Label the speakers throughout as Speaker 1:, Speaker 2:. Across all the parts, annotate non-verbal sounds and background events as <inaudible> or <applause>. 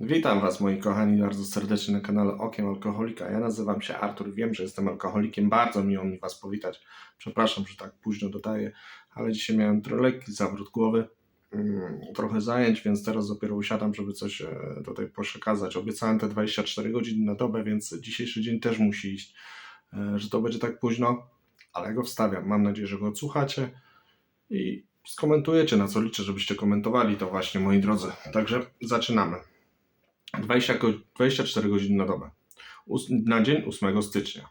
Speaker 1: Witam Was, moi kochani, bardzo serdecznie na kanale Okiem Alkoholika. Ja nazywam się Artur, wiem, że jestem alkoholikiem. Bardzo miło mi Was powitać. Przepraszam, że tak późno dodaję, ale dzisiaj miałem lekki zawrót głowy, mm, trochę zajęć, więc teraz dopiero usiadam, żeby coś e, tutaj przekazać. Obiecałem te 24 godziny na dobę, więc dzisiejszy dzień też musi iść. E, Że to będzie tak późno, ale go wstawiam. Mam nadzieję, że go odsłuchacie i skomentujecie, na co liczę, żebyście komentowali to właśnie, moi drodzy. Także zaczynamy. 20, go- 24 godziny na dobę. Na dzień 8 stycznia.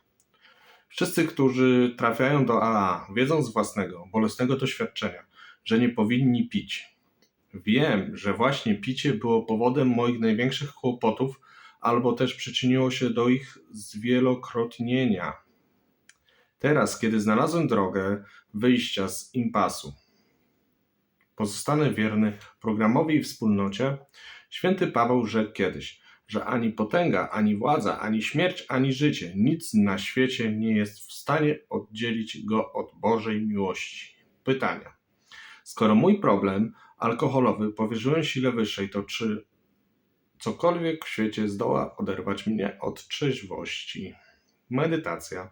Speaker 1: Wszyscy, którzy trafiają do AA, wiedzą z własnego, bolesnego doświadczenia, że nie powinni pić. Wiem, że właśnie picie było powodem moich największych kłopotów, albo też przyczyniło się do ich zwielokrotnienia. Teraz, kiedy znalazłem drogę wyjścia z impasu, pozostanę wierny programowi i wspólnocie, Święty Paweł rzekł kiedyś, że ani potęga, ani władza, ani śmierć, ani życie, nic na świecie nie jest w stanie oddzielić go od Bożej miłości. Pytania. Skoro mój problem alkoholowy powierzyłem sile wyższej, to czy cokolwiek w świecie zdoła oderwać mnie od trzeźwości? Medytacja.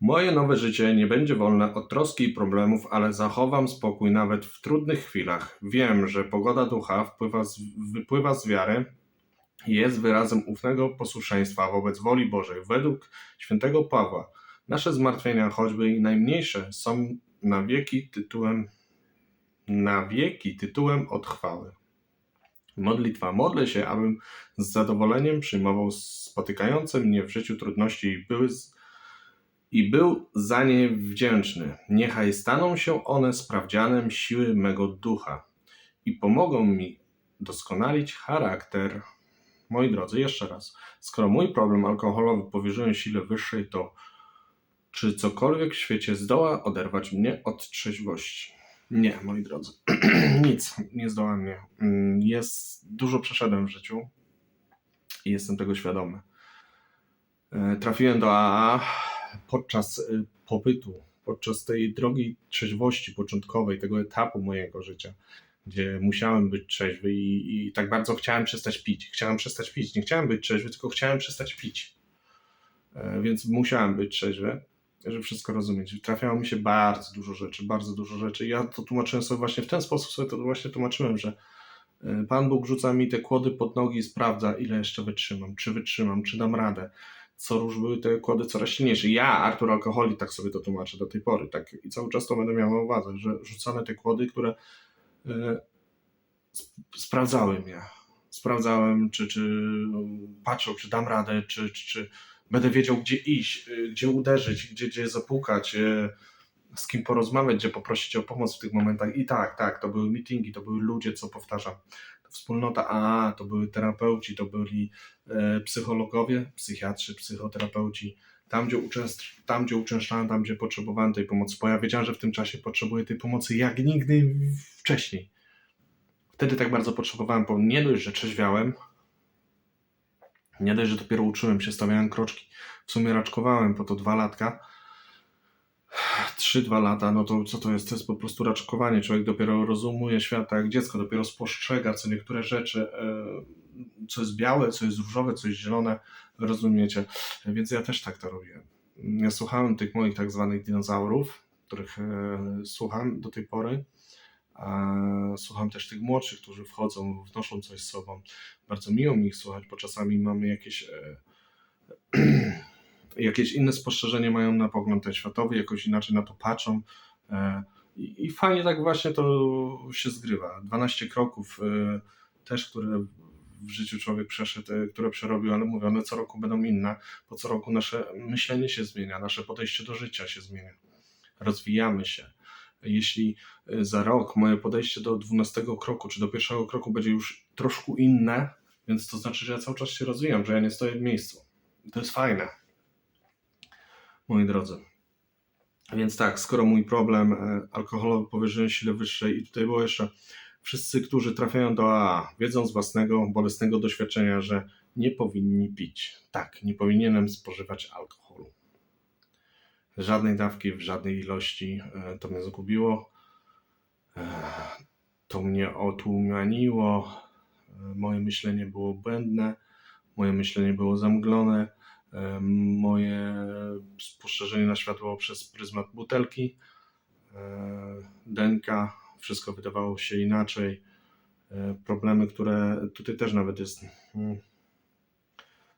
Speaker 1: Moje nowe życie nie będzie wolne od troski i problemów, ale zachowam spokój nawet w trudnych chwilach. Wiem, że pogoda ducha wpływa z, wypływa z wiary i jest wyrazem ufnego posłuszeństwa wobec woli Bożej. Według świętego Pawła nasze zmartwienia, choćby i najmniejsze, są na wieki tytułem na wieki tytułem odchwały. Modlitwa. Modlę się, abym z zadowoleniem przyjmował spotykające mnie w życiu trudności i były z, i był za nie wdzięczny. Niechaj staną się one sprawdzianem siły mego ducha i pomogą mi doskonalić charakter. Moi drodzy, jeszcze raz, skoro mój problem alkoholowy powierzyłem sile wyższej, to czy cokolwiek w świecie zdoła oderwać mnie od trzeźwości? Nie, moi drodzy, <clears throat> nic nie zdoła mnie. Mm, Jest, dużo przeszedłem w życiu i jestem tego świadomy. E, Trafiłem do AA podczas y, pobytu, podczas tej drogi trzeźwości początkowej, tego etapu mojego życia, gdzie musiałem być trzeźwy i, i tak bardzo chciałem przestać pić. Chciałem przestać pić. Nie chciałem być trzeźwy, tylko chciałem przestać pić. E, Więc musiałem być trzeźwy, żeby wszystko rozumieć. Trafiało mi się bardzo dużo rzeczy, bardzo dużo rzeczy. Ja to tłumaczyłem sobie właśnie w ten sposób, sobie to właśnie tłumaczyłem, że e, Pan Bóg rzuca mi te kłody pod nogi i sprawdza, ile jeszcze wytrzymam, czy wytrzymam, czy dam radę co róż były te kłody coraz silniejsze. Ja, Artur Alkoholik, tak sobie to tłumaczę do tej pory, tak i cały czas to będę miał na uwadze, że rzucane te kłody, które e, sp- sprawdzały mnie. Sprawdzałem, czy, czy patrzą, czy dam radę, czy, czy, czy będę wiedział, gdzie iść, e, gdzie uderzyć, gdzie, gdzie zapukać, e, z kim porozmawiać, gdzie poprosić o pomoc w tych momentach. I tak, tak, to były meetingi, to były ludzie, co powtarzam. Wspólnota AA, to były terapeuci, to byli e, psychologowie, psychiatrzy, psychoterapeuci. Tam gdzie, uczęst, tam, gdzie uczęszczałem, tam, gdzie potrzebowałem tej pomocy, bo ja wiedziałem, że w tym czasie potrzebuję tej pomocy jak nigdy wcześniej. Wtedy tak bardzo potrzebowałem, bo nie dość, że trzeźwiałem, nie dość, że dopiero uczyłem się, stawiałem kroczki. W sumie raczkowałem po to dwa latka. Trzy, dwa lata, no to co to jest? To jest po prostu raczkowanie. Człowiek dopiero rozumuje świat, jak dziecko dopiero spostrzega, co niektóre rzeczy, e, co jest białe, co jest różowe, co jest zielone, rozumiecie. Więc ja też tak to robiłem. Ja słuchałem tych moich tak zwanych dinozaurów, których e, słucham do tej pory. Słucham też tych młodszych, którzy wchodzą, wnoszą coś z sobą. Bardzo miło mi ich słuchać, bo czasami mamy jakieś, e, <clears throat> jakieś inne spostrzeżenie mają na pogląd ten światowy, jakoś inaczej na to patrzą. E, I, fajnie tak właśnie to się zgrywa. 12 kroków e, też, które w życiu człowiek przeszedł, e, które przerobił, ale mówię, one co roku będą inne, bo co roku nasze myślenie się zmienia, nasze podejście do życia się zmienia. Rozwijamy się. Jeśli za rok moje podejście do 12 kroku, czy do pierwszego kroku będzie już troszkę inne, więc to znaczy, że ja cały czas się rozwijam, że ja nie stoję w miejscu. To jest fajne, moi drodzy. Więc tak, skoro mój problem e, alkoholowy powierzyłem sile wyższej i tutaj było jeszcze wszyscy, którzy trafiają do AA, wiedzą z własnego bolesnego doświadczenia, że nie powinni pić. Tak, nie powinienem spożywać alkoholu. Żadnej dawki, w żadnej ilości e, to mnie zgubiło. E, To mnie otłumaniło. E, Moje myślenie było błędne, moje myślenie było zamglone, moje spostrzeżenie na świat było przez pryzmat butelki, e, denka, wszystko wydawało się inaczej. E, Problemy, które tutaj też nawet jest. mm,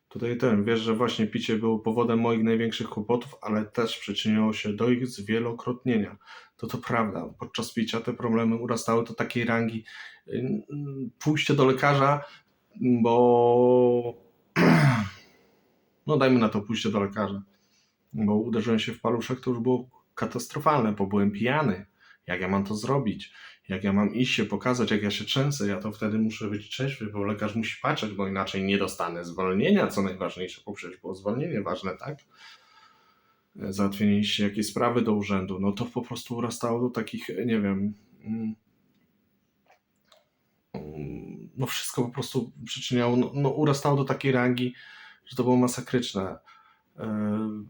Speaker 1: Tutaj ten, wiesz, że właśnie picie było powodem moich największych kłopotów, ale też przyczyniło się do ich zwielokrotnienia. To to prawda. Podczas picia te problemy urastały do takiej rangi. Pójście do lekarza, bo. <clears throat> No dajmy na to pójście do lekarza. Bo uderzyłem się w paluszek, to już było katastrofalne, bo byłem pijany. Jak ja mam to zrobić? Jak ja mam iść się pokazać, jak ja się trzęsę? Ja to wtedy muszę być trzeźwy, bo lekarz musi patrzeć, bo inaczej nie dostanę zwolnienia, co najważniejsze, bo przecież było zwolnienie ważne, tak? Załatwienie się jakiejś sprawy do urzędu, no to po prostu urastało do takich, nie wiem, mm, mm, no wszystko po prostu przyczyniało, no, no urastało do takiej rangi, że to było masakryczne. E,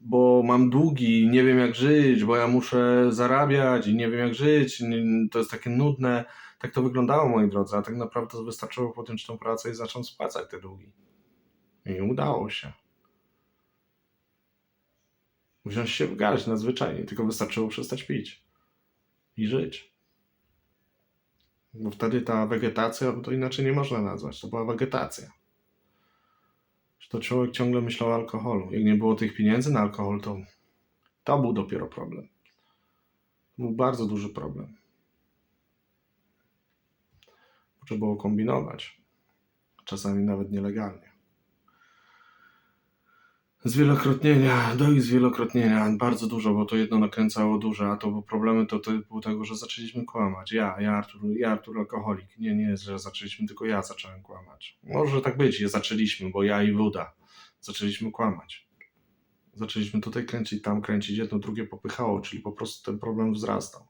Speaker 1: Bo mam długi, nie wiem jak żyć, bo ja muszę zarabiać i nie wiem jak żyć, to jest takie nudne. Tak to wyglądało, moi drodzy, a tak naprawdę wystarczyło podjąć tą pracę i zacząć spłacać te długi. I udało się. Wziąć się w garść nadzwyczajnie, tylko wystarczyło przestać pić i żyć. Bo wtedy ta wegetacja, bo to inaczej nie można nazwać, to była wegetacja. Że to człowiek ciągle myślał o alkoholu. Jak nie było tych pieniędzy na alkohol, to to był dopiero problem. To był bardzo duży problem. Trzeba było kombinować. Czasami nawet nielegalnie. Zwielokrotnienia, do ich zwielokrotnienia, bardzo dużo, bo to jedno nakręcało duże, a to były problemy to, było tego, że zaczęliśmy kłamać. Ja, ja Artur, ja Artur alkoholik. Nie, nie, że zaczęliśmy, tylko ja zacząłem kłamać. Może tak być, je zaczęliśmy, bo ja i Wuda zaczęliśmy kłamać. Zaczęliśmy tutaj kręcić, tam kręcić, jedno drugie popychało, czyli po prostu ten problem wzrastał.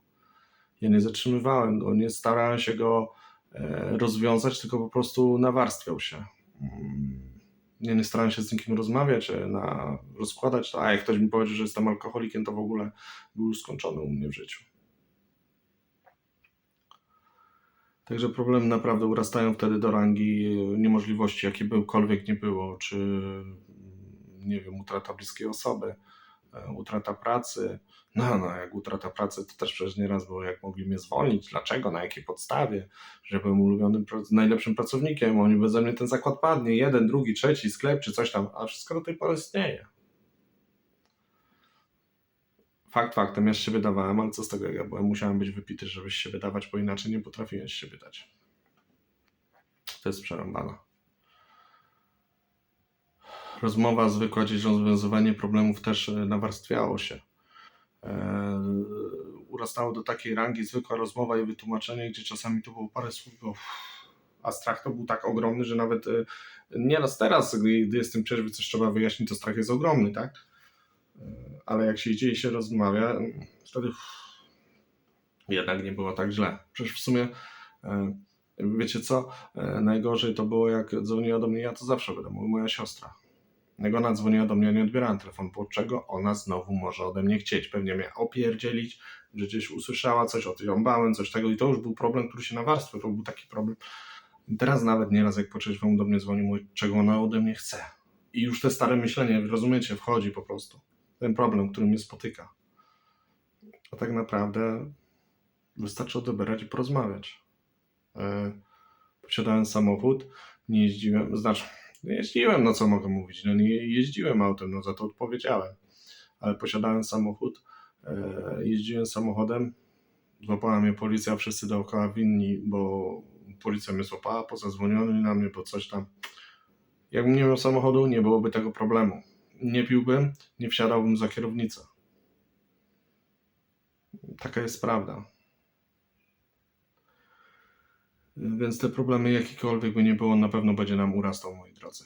Speaker 1: Ja nie zatrzymywałem go, nie starałem się go e, rozwiązać, tylko po prostu nawarstwiał się. Ja nie starałem się z nikim rozmawiać, e, na, rozkładać a jak ktoś mi powiedział, że jestem alkoholikiem, to w ogóle był już skończony u mnie w życiu. Także problemy naprawdę urastają wtedy do rangi e, niemożliwości, jakie byłkolwiek nie było, czy nie wiem, utrata bliskiej osoby, e, utrata pracy. No, no, jak utrata pracy, to też przecież nieraz było, jak mogli mnie zwolnić, dlaczego, na jakiej podstawie, że byłem ulubionym, najlepszym pracownikiem, oni beze mnie ten zakład padnie, jeden, drugi, trzeci, sklep czy coś tam, a wszystko do tej pory istnieje. Fakt faktem, ja z siebie dawałem, ale co z tego, jak ja byłem, musiałem być wypity, żeby z siebie dawać, bo inaczej nie potrafiłem z siebie dać. To jest przerąbana. Rozmowa zwykła, gdzieś rozwiązywanie problemów też e, nawarstwiało się. E, urastało do takiej rangi zwykła rozmowa i wytłumaczenie, gdzie czasami to było parę słów, bo, a strach to był tak ogromny, że nawet e, nieraz teraz, gdy, jestem trzeźwy, coś trzeba wyjaśnić, to strach jest ogromny, tak? E, Ale jak się idzie i się rozmawia, wtedy jednak nie było tak źle. Przecież w sumie, wiecie co, najgorzej to było jak dzwoniła do mnie, ja to zawsze mówił, moja siostra. Jak ona dzwoniła do mnie, nie odbierałem telefonu, bo czego ona znowu może ode mnie chcieć? Pewnie mnie opierdzielić, że gdzieś usłyszała coś, o tym bałem, coś tego i to już był problem, który się nawarstwił, to był taki problem. Teraz nawet nieraz jak po do mnie dzwoni, mówi, czego ona ode mnie chce. I już te stare myślenie, rozumiecie, wchodzi po prostu. Ten problem, który mnie spotyka. A tak naprawdę wystarczy odebrać i porozmawiać. E, Posiadałem samochód, nie jeździłem, znaczy nie jeździłem, no co mogę mówić, no nie jeździłem autem, no za to odpowiedziałem, ale posiadałem samochód, e, jeździłem samochodem, złapała mnie policja, wszyscy dookoła winni, bo policja mnie złapała, pozadzwoniono na mnie, bo coś tam. Jakbym nie miał samochodu, nie byłoby tego problemu. Nie piłbym, nie wsiadałbym za kierownicę. Taka jest prawda. Więc te problemy, jakikolwiek by nie było, na pewno będzie nam urastał, moi drodzy.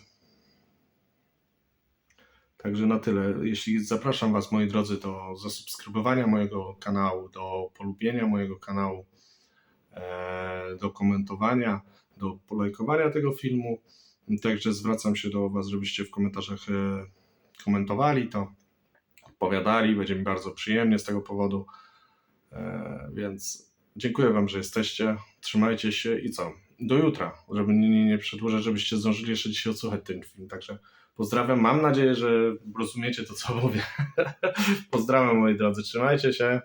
Speaker 1: Także na tyle. Jeśli zapraszam Was, moi drodzy, do zasubskrybowania mojego kanału, do polubienia mojego kanału, e, do komentowania, do polajkowania tego filmu. Także zwracam się do Was, żebyście w komentarzach e, komentowali to, odpowiadali. Będzie mi bardzo przyjemnie z tego powodu. E, Więc dziękuję Wam, że jesteście. Trzymajcie się i co? do jutra, żeby nie, nie, przedłużać, żebyście zdążyli jeszcze dzisiaj odsłuchać ten film. Także pozdrawiam. Mam nadzieję, że rozumiecie to, co <laughs> mówię. pozdrawiam moi drodzy. Trzymajcie się.